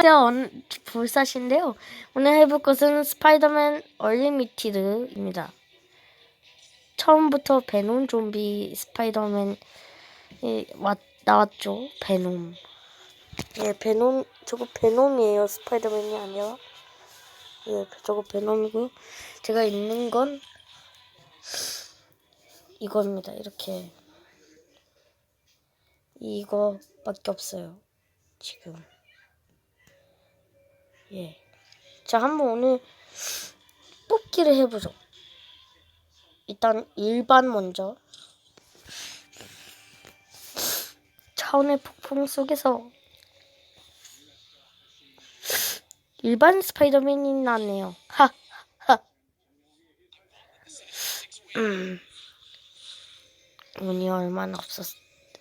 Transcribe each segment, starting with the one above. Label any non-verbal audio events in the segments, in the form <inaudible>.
안녕하세요. 불사신데요. 오늘 해볼 것은 스파이더맨 얼리미티드입니다. 처음부터 베놈 좀비 스파이더맨이 왔, 나왔죠. 베놈. 예, 베놈, 저거 베놈이에요. 스파이더맨이 아니라. 예, 저거 베놈이고요. 제가 있는 건 이겁니다. 이렇게. 이거밖에 없어요. 지금. 예. 자, 한번 오늘 뽑기를 해보죠. 일단 일반 먼저. 차원의 폭풍 속에서 일반 스파이더맨이 나네요. 하, 하. 음. 운이 얼마나 없었,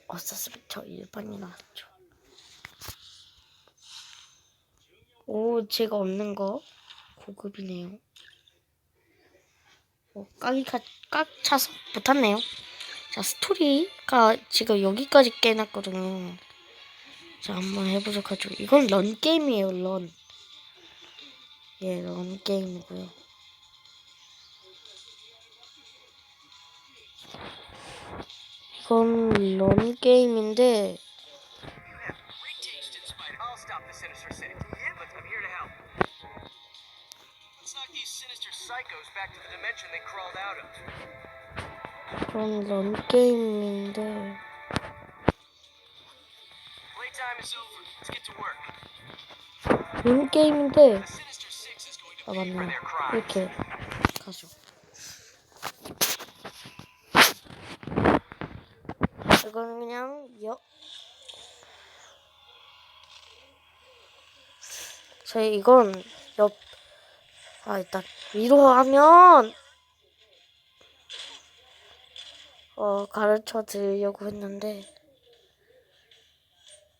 없었으면 저 일반이 나왔죠. 오, 제가 없는 거 고급이네요. 오, 깍이 가, 깍 차서 못 탔네요. 자, 스토리가 지금 여기까지 깨놨거든요. 자, 한번 해보도록 하죠. 이건 런 게임이에요, 런. 예, 런 게임이고요. 이건 런 게임인데 psychos back to the dimension they crawled out of. 그런 런 게임인데 Playtime is over. Let's get to work. 런 게임인데 아 맞네. 이렇게 가죠 이거는 그냥 여 저희 이건 옆 아 일단 위로 하면 어 가르쳐 드리려고 했는데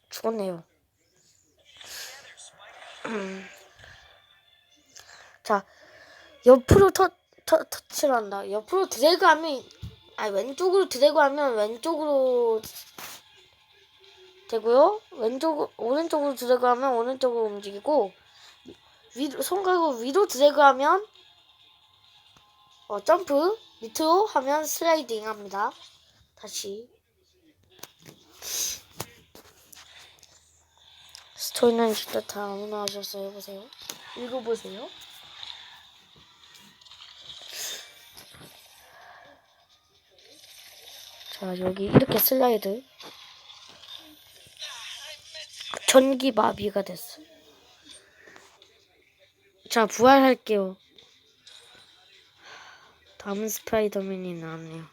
죽었네요 음. <clears throat> 자 옆으로 터, 터, 터치를 한다. 옆으로 드래그 하면, 아니, 왼쪽으로 드래그 하면 왼쪽으로 되고요. 왼쪽, 오른쪽으로 드래그 하면 오른쪽으로 움직이고, 위로, 손가락으로 위로 드래그 하면, 어, 점프, 밑으로 하면 슬라이딩 합니다. 다시. 스토리는 진짜 다 아무나 하셨어요. 보세요. 읽어보세요. 자, 여기 이렇게 슬라이드. 전기 마비가 됐어. 자, 부활할게요. 다음 스파이더맨이 나왔네요.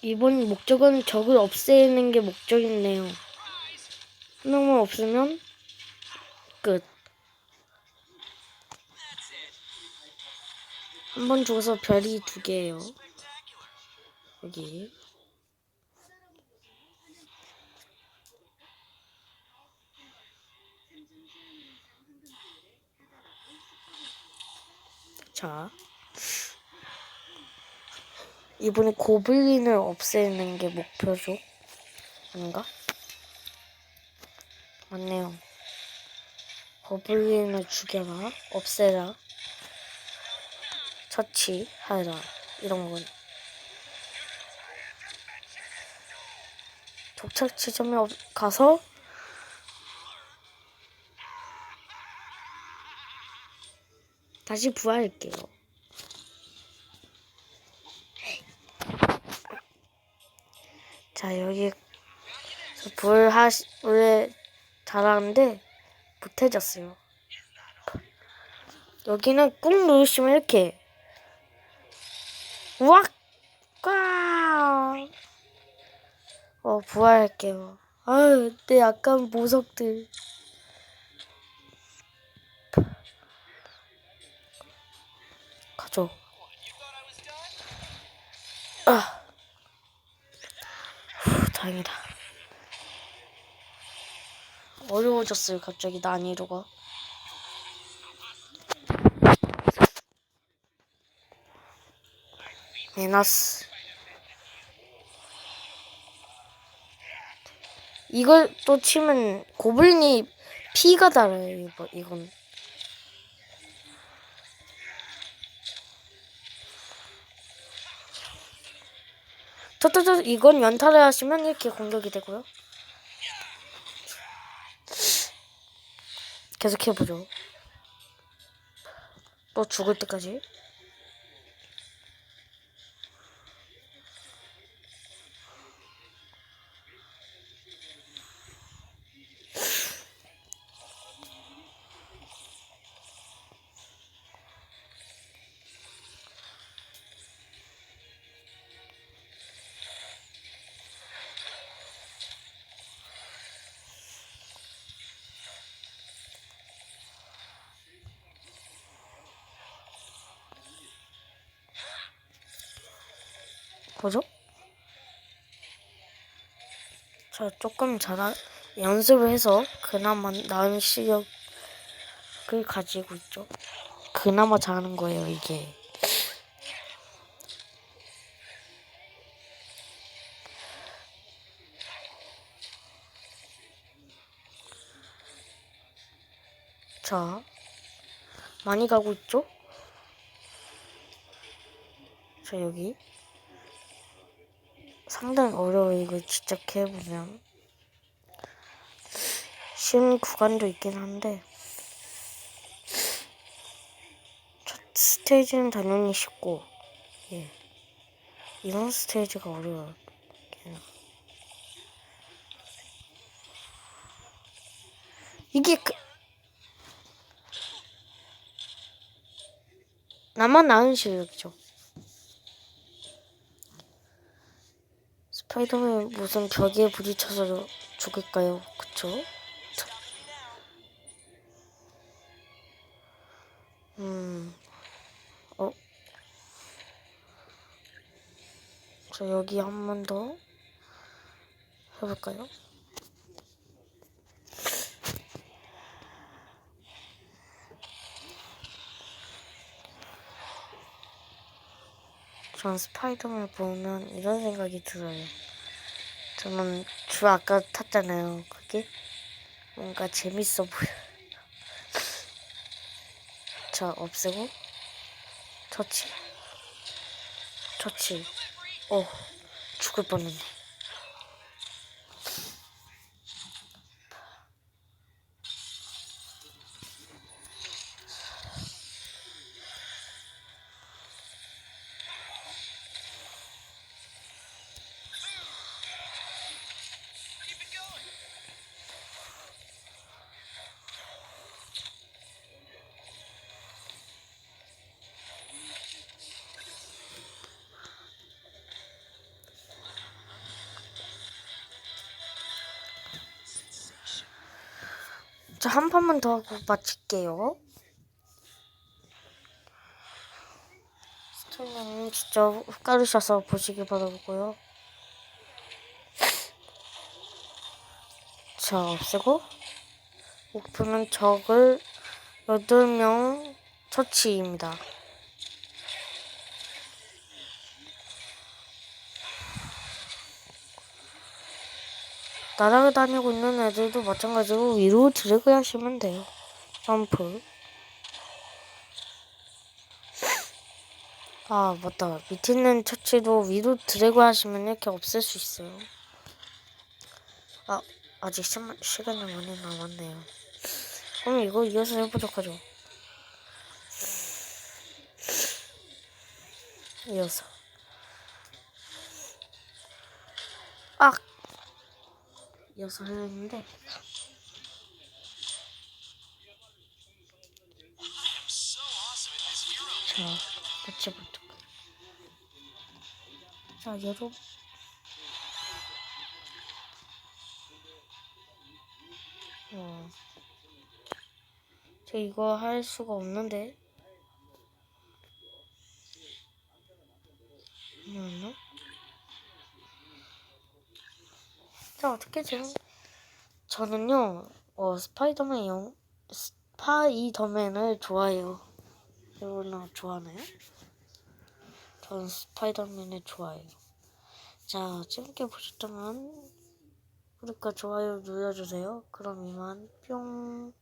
이번 목적은 적을 없애는 게 목적이네요. 한 명만 없으면 끝. 한 번 죽어서 별이 두 개예요. 여기. 자. 이번에 고블린을 없애는 게 목표죠. 아닌가? 맞네요. 고블린을 죽여라, 없애라, 처치하라, 이런 건. 도착 지점에 없- 가서 다시 부활할게요. 자 여기 불 하시 원래 잘하는데 못해졌어요. 여기는 꾹 누르시면 이렇게 우악 꽉. 어 부활할게요. 아유 내 약간 보석들. 아. 후, 다행이다. 어려워졌어요, 갑자기 난이도가. 마이너스 이걸 또 치면 고블린이 피가 달아요. 이거 이건. 저저저 이건 연타를 하시면 이렇게 공격이 되고요. 계속 해보죠. 또 죽을 때까지. 자, 조금 잘하, 연습을 해서 그나마 나은 실력을 가지고 있죠. 그나마 잘하는 거예요, 이게. 자, 많이 가고 있죠? 자, 여기. 상당히 어려워요. 이거 직접 해보면. 쉬운 구간도 있긴 한데. 첫 스테이지는 당연히 쉽고, 예. 이번 스테이지가 어려워요. 이게 그, 나만 아는 실력이죠. 스파이더맨 무슨 벽에 부딪혀서 죽을까요? 그쵸? 참. 음, 어? 저 여기 한 번 더 해볼까요? 전 스파이더맨 보면 이런 생각이 들어요. 저는 줄 아까 탔잖아요. 그게 뭔가 재밌어 보여요. 자, 없애고 터치 터치 어, 죽을 뻔했네. 자, 한 판만 더 하고 마칠게요. 시청자님 진짜 훅가르셔서 보시기 바라고요. 자, 없애고 목표는 적을 8명 처치입니다. 날아다니고 있는 애들도 마찬가지로 위로 드래그 하시면 돼요. 점프. 아, 맞다. 밑에 있는 처치도 위로 드래그 하시면 이렇게 없앨 수 있어요. 아, 아직 시, 시간이 많이 남았네요. 그럼 이거 이어서 해보도록 하죠. 이어서. 아! 이어서 hero. 자, 맞춰보도록. 자, 여러분. 어. 저 이거 할 수가 없는데. 제가. 저는요, 어, 스파이더맨 영, 스파이더맨을 좋아해요. 여러분 좋아하나요? 전 스파이더맨을 좋아해요. 자, 재밌게 보셨다면 구독과 좋아요 눌러주세요. 그럼 이만 뿅.